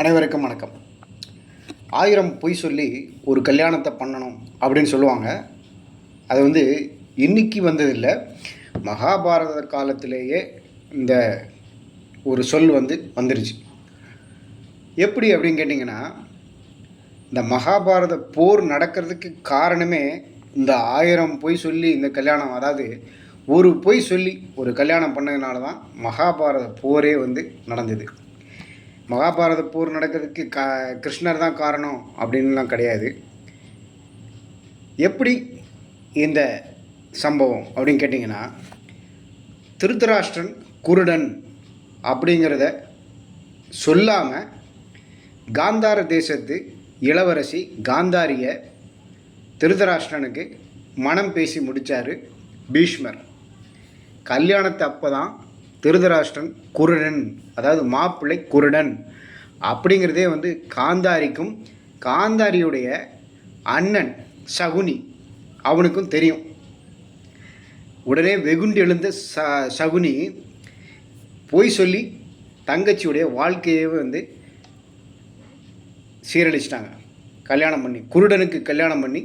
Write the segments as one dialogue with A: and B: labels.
A: அனைவருக்கும் வணக்கம். ஆயிரம் பொய் சொல்லி ஒரு கல்யாணத்தை பண்ணணும் அப்படின்னு சொல்லுவாங்க. அது வந்து இன்னைக்கு வந்ததில்லை. மகாபாரத காலத்திலேயே இந்த ஒரு சொல் வந்து வந்துருச்சு. எப்படி அப்படின்னு கேட்டிங்கன்னா இந்த மகாபாரத போர் நடக்கிறதுக்கு காரணமே இந்த ஆயிரம் பொய் சொல்லி இந்த கல்யாணம். அதாவது ஒரு பொய் சொல்லி ஒரு கல்யாணம் பண்ணதுனால தான் மகாபாரத போரே வந்து நடந்தது. மகாபாரத போர் நடக்கிறதுக்கு க கிருஷ்ணர் தான் காரணம் அப்படின்லாம் கிடையாது. எப்படி இந்த சம்பவம் அப்படின்னு கேட்டிங்கன்னா திருத்தராஷ்டிரன் குருடன் அப்படிங்கிறத சொல்லாமல் காந்தார தேசத்து இளவரசி காந்தாரிய திருதராஷ்டிரனுக்கு மனம் பேசி முடித்தார் பீஷ்மர். கல்யாணத்தை அப்போ தான் திருதராஷ்டிரன் குருடன் அதாவது மாப்பிள்ளை குருடன். அப்படிங்கிறதே வந்து காந்தாரிக்கும் காந்தாரியுடைய அண்ணன் சகுனி அவனுக்கும் தெரியும். உடனே வெகுண்டு எழுந்த ச சகுனி பொய் சொல்லி தங்கச்சியுடைய வாழ்க்கையை வந்து சீரழிச்சிட்டாங்க. கல்யாணம் பண்ணி குருடனுக்கு கல்யாணம் பண்ணி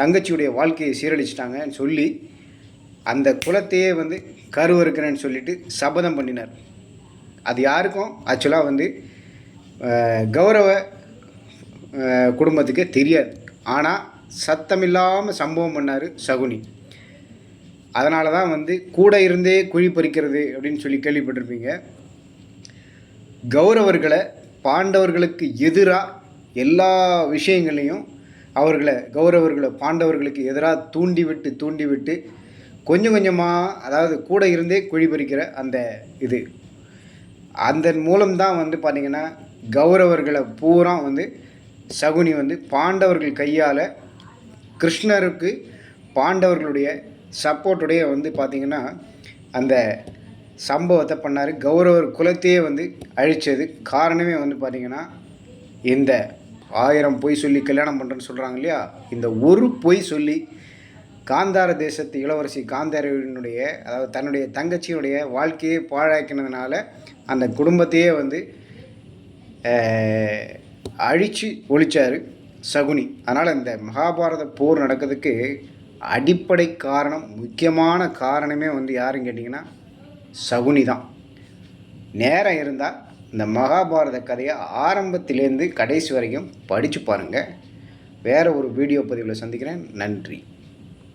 A: தங்கச்சியுடைய வாழ்க்கையை சீரழிச்சிட்டாங்கன்னு சொல்லி அந்த குலத்தையே வந்து கருவறுக்கிறேன்னு சொல்லிட்டு சபதம் பண்ணினார். அது யாருக்கும்? ஆக்சுவலாக வந்து கௌரவ குடும்பத்துக்கு குடும்பத்துக்கே தெரியாது. ஆனால் சத்தமில்லாமல் சம்பவம் பண்ணார் சகுனி. அதனால தான் வந்து கூட இருந்தே குழி பறிக்கிறது அப்படின்னு சொல்லி கேள்விப்பட்டிருப்பீங்க. கௌரவர்களை பாண்டவர்களுக்கு எதிராக எல்லா விஷயங்களையும் அவர்களை கௌரவர்களை பாண்டவர்களுக்கு எதிராக தூண்டிவிட்டு தூண்டிவிட்டு கொஞ்சம் கொஞ்சமாக அதாவது கூட இருந்தே குழி பறிக்கிற அந்த இது. அதன் மூலம்தான் வந்து பார்த்திங்கன்னா கௌரவர்களை பூரா வந்து சகுனி வந்து பாண்டவர்கள் கையால் கிருஷ்ணருக்கு பாண்டவர்களுடைய சப்போர்ட்டுடைய வந்து பார்த்திங்கன்னா அந்த சம்பவத்தை பண்ணார். கௌரவர் குலத்தையே வந்து அழித்தது காரணமே வந்து பார்த்திங்கன்னா இந்த ஆயிரம் பொய் சொல்லி கல்யாணம் பண்ணுறேன்னு சொல்கிறாங்க இல்லையா? இந்த ஒரு பொய் சொல்லி காந்தார தேசத்து இளவரசி காந்தாரியினுடைய அதாவது தன்னுடைய தங்கச்சியினுடைய வாழ்க்கையை பாழாக்கினதுனால அந்த குடும்பத்தையே வந்து அழித்து ஒழிச்சார் சகுனி. அதனால் இந்த மகாபாரத போர் நடக்கிறதுக்கு அடிப்படை காரணம் முக்கியமான காரணமே வந்து யாருன்னு கேட்டிங்கன்னா சகுனி தான். நேரம் இருந்தால் இந்த மகாபாரத கதையை ஆரம்பத்திலேருந்து கடைசி வரைக்கும் படித்து பாருங்கள் வேறு ஒரு வீடியோ பதிவில் சந்திக்கிறேன். நன்றி.